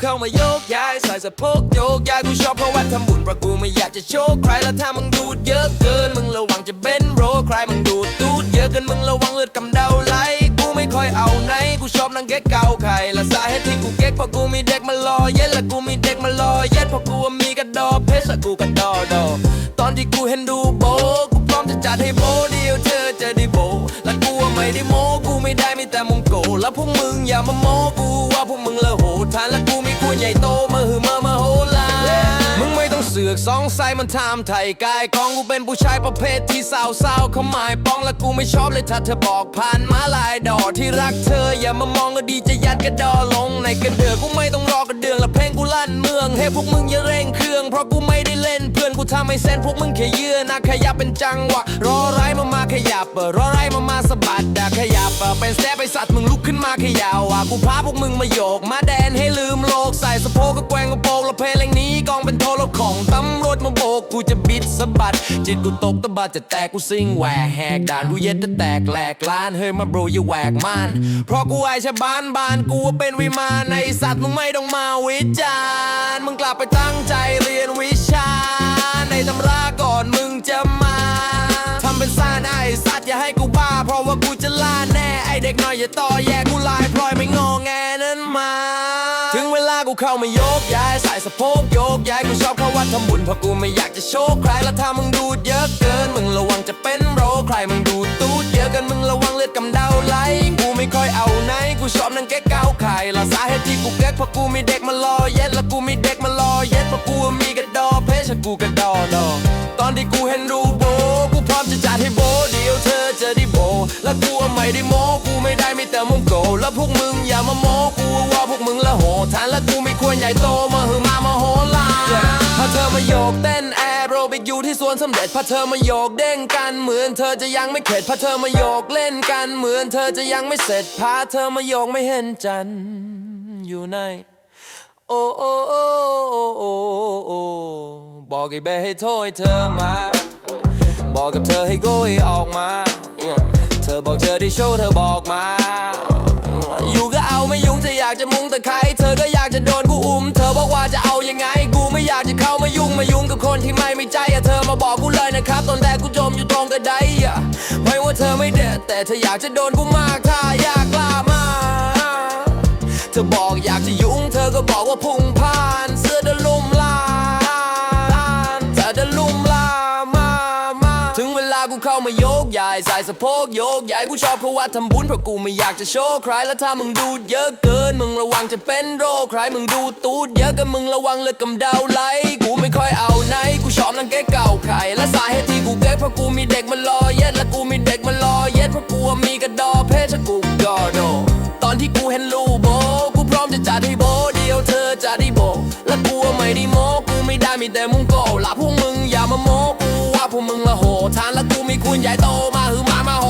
เข้ามาโยกย้ายใส่สะโพกโยกย้ายกูชอบเพราะว่าทำบุญเพระกูไม่อยากจะโชคใครแล้วถ้ามึงดูดเยอะเกินมึงระวังจะเป็นโรคใครมึงดูดตูดเยอะเกินมึงระวังเลือดกำเดาไหลกูไม่ค่อยเอาไหนกูชอบนั่งเก๊กเกาไข่ละสาเหตุที่กูเก๊กเพราะกูมีเด็กมารอเย็ดละกูมีเด็กมารอเย็ดเพราะกูมีกระดอเพชรละกูกระดอดอตอนที่กูเห็นดูโบกูพร้อมจะจัดให้โบเดียวเธอจะได้โบและกูว่าไม่ได้โมกูไม่ได้มีแต่มงโกแล้วพวกมึงอย่ามาโมก สอกสองไซมันทำไทยกายกองกูเป็นผู้ชายประเภทที่สาวสาวเขาหมายป้องและกูไม่ชอบเลยถ้าเธอบอกผ่านมาลายดอกที่รักเธอ อย่ามามองก็ดีจะยัดกระดอลงในกระเดือกกูไม่ต้องรอกระเดืองและเพลงกูลั่นเมืองให้พวกมึงอย่าเร่งเครื่องเพราะกูไม่ได้เล่นเพื่อนกูทำให้เส้นพวกมึงแค่เยื่อนะขยับเป็นจังหวะรอไรมามาขยับเอรอไรมามาสะบัดดาขยับเป็นแซบไปสัตว์มึงลุกขึ้นมาขยาวอะกูพาพวกมึงมาโยกมา กกูจะบิดสะบัด จิตกูตกตะบัดจะแตกกูซิงแหวกแหกด่านกูเย็ดจะแตกแหลกล้านเฮ้ยมาโบรอย่าแหวกมันเพราะกูไอชะบานบานกูเป็นวิมานในสัตว์มึงไม่ต้องมาวิจารณ์มึงกลับไปตั้งใจเรียนวิชา ในตำราก่อนมึงจะมาทำเป็นซ่านไอสัตว์อย่าให้กูบ้า เพราะว่ากูจะล่าแน่ไอเด็กน้อยอย่าต่อแย่กูลายพลอยไม่งอแงนั้นมา ถึงเวลากูเข้ามาโยกย้ายใส่สะโพกโยกย้ายกูชอบเข้าวัดทำบุญเพราะกูไม่อยากจะโชคใครแล้วถ้ามึงดูดเยอะเกิน มึงระวังจะเป็นโรคใครมึงดูดตูดเยอะเกินมึงระวังเลือดกำเดาไหลกูไม่ค่อยเอาไหนกูชอบนั่งแก้เก้าไข่ละสาเหตุที่กูเก๊กเพราะกูมีเด็กมารอเย็ดและกูมีเด็กมารอเย็ดเพราะกูมีกระดอเพชรกูกระดอดอตอนที่กูเห็นรูโบกูพร้อมจะจัดให้โบเดียวเธอจะได้โบและกูไม่ได้โมกูไม่ได้มีแต่มงโกแล้วพวกมึงอย่ามาโมกูว่าพวกมึงละโห ดทานและกูไม่ควรใหญ่โตมาหือมามาโหลานพาเธอมาโยกเต้นแอโรบิกอยู่ที่สวนสำเร็จพาเธอมาโยกเด้งกันเหมือนเธอจะยังไม่เข็ดพาเธอมาโยกเล่นกันเหมือนเธอจะยังไม่เสร็จพาเธอมาโยกไม่เห็นจันอยู่ในโอ้โอ้โอ้โอ้โอ้โอ้บอกไอ้เบให้โทษเธอมา บอกกับเธอให้โกยออกมา เธอบอกเธอได้โชว์เธอบอกมา อยู่ก็เอาไม่ยุ่งเธออยากจะมุงแต่ใคร คนที่ไม่มีใจอะเธอมาบอกกูเลยนะครับตอนแรกกูจมอยู่ตรงกระไดอะไม่ว่าเธอไม่เด็ดแต่เธออยากจะโดนกูมากถ้าอยากกล้ามาเธอบอกอยากจะยุ่งเธอก็บอกว่าพุ่งผ่านเสื้อเดนลุ่มลา กูเข้ามาโยกย้ายใส่สะโพกโยกย้ายกูชอบเพราะว่าทำบุญเพราะกูไม่อยากจะโชว์ใครแล้วถ้ามึงดูดเยอะเกิน มึงระวังจะเป็นโรคใครมึงดูตูดเยอะกันมึงระวังเลือดกำเดาไหลกูไม่ค่อยเอาไหนกูชอบนั่งแก้เก่าไข่และสาเหตุที่กูเก๊กเพราะกูมีเด็กมารอเย็ดและกูมีเด็กมารอเย็ดเพราะกูมีกระดอเพชรกูกอโดตอนที่กูเห็นลูโบกูพร้อมจะจัดให้โบเดียวเธอจะได้โบและกูไม่ได้โมกูไม่ได้มีแต่มุงโกละพวกมึงอย่ามาโมกู คุณใหญ่โตมาหือมามาโห